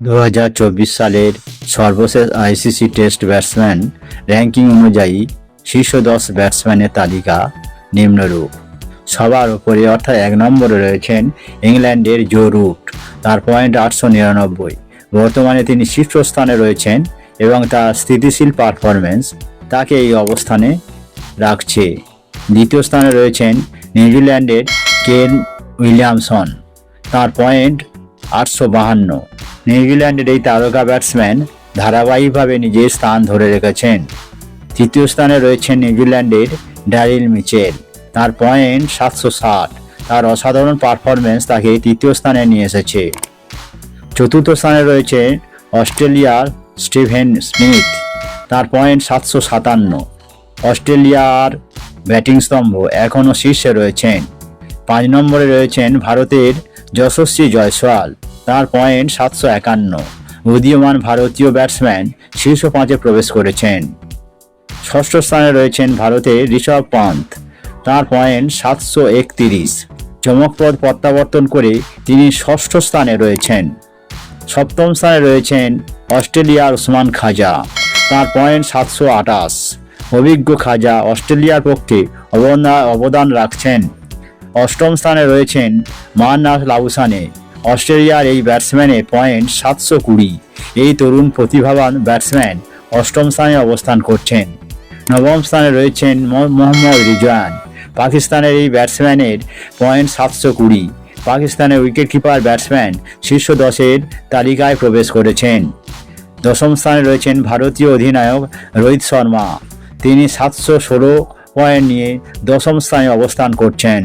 দু হাজার চব্বিশ সালের সর্বশেষ আইসিসি টেস্ট ব্যাটসম্যান র্যাঙ্কিং অনুযায়ী শীর্ষ দশ ব্যাটসম্যানের তালিকা নিম্নরূপ। সবার উপরে অর্থাৎ এক নম্বরে রয়েছেন ইংল্যান্ডের জো রুট, তার পয়েন্ট আটশো নিরানব্বই। বর্তমানে তিনি শীর্ষস্থানে রয়েছেন এবং তার স্থিতিশীল পারফরমেন্স তাকে এই অবস্থানে রাখছে। দ্বিতীয় স্থানে রয়েছেন নিউজিল্যান্ডের কেন উইলিয়ামসন, তার পয়েন্ট আটশো বাহান্ন। নিউজিল্যান্ডের এই তারকা ব্যাটসম্যান ধারাবাহিকভাবে নিজের স্থান ধরে রেখেছেন। তৃতীয় স্থানে রয়েছেন নিউজিল্যান্ডের ড্যারিল মিচেল। তার পয়েন্ট সাতশো ষাট। তার অসাধারণ পারফরমেন্স তাকে তৃতীয় স্থানে নিয়ে এসেছে। চতুর্থ স্থানে রয়েছে অস্ট্রেলিয়ার স্টিভেন স্মিথ। তার পয়েন্ট সাতশো সাতান্ন। অস্ট্রেলিয়ার ব্যাটিং স্তম্ভ এখনও শীর্ষে রয়েছেন। পাঁচ নম্বরে রয়েছেন ভারতের যশস্বী জয়সওয়াল। তার পয়েন্ট সাতশো একান্ন। উদীয়মান ভারতীয় ব্যাটসম্যান শীর্ষ পাঁচে প্রবেশ করেছেন। ষষ্ঠ স্থানে রয়েছেন ভারতের ঋষভ পান্ত তার পয়েন্ট সাতশো একতিরিশ। চমকপ্রদ প্রত্যাবর্তন করে তিনি ষষ্ঠ স্থানে রয়েছেন। সপ্তম স্থানে রয়েছেন অস্ট্রেলিয়ার ওসমান খাজা। তার পয়েন্ট সাতশো আটাশ অভিজ্ঞ খাজা অস্ট্রেলিয়ার পক্ষে অবদান রাখছেন। অষ্টম স্থানে রয়েছেন মান্নাস লাবুসানে অস্ট্রেলিয়ার এই ব্যাটসম্যানের পয়েন্ট সাতশো কুড়ি। এই তরুণ প্রতিভাবান ব্যাটসম্যান অষ্টম স্থানে অবস্থান করছেন। নবম স্থানে রয়েছেন মোহাম্মদ রিজওয়ান। পাকিস্তানের এই ব্যাটসম্যানের পয়েন্ট সাতশো কুড়ি। পাকিস্তানের উইকেটকিপার ব্যাটসম্যান শীর্ষ দশের তালিকায় প্রবেশ করেছেন। দশম স্থানে রয়েছেন ভারতীয় অধিনায়ক রোহিত শর্মা। তিনি সাতশো ষোলো পয়েন্ট নিয়ে দশম স্থানে অবস্থান করছেন।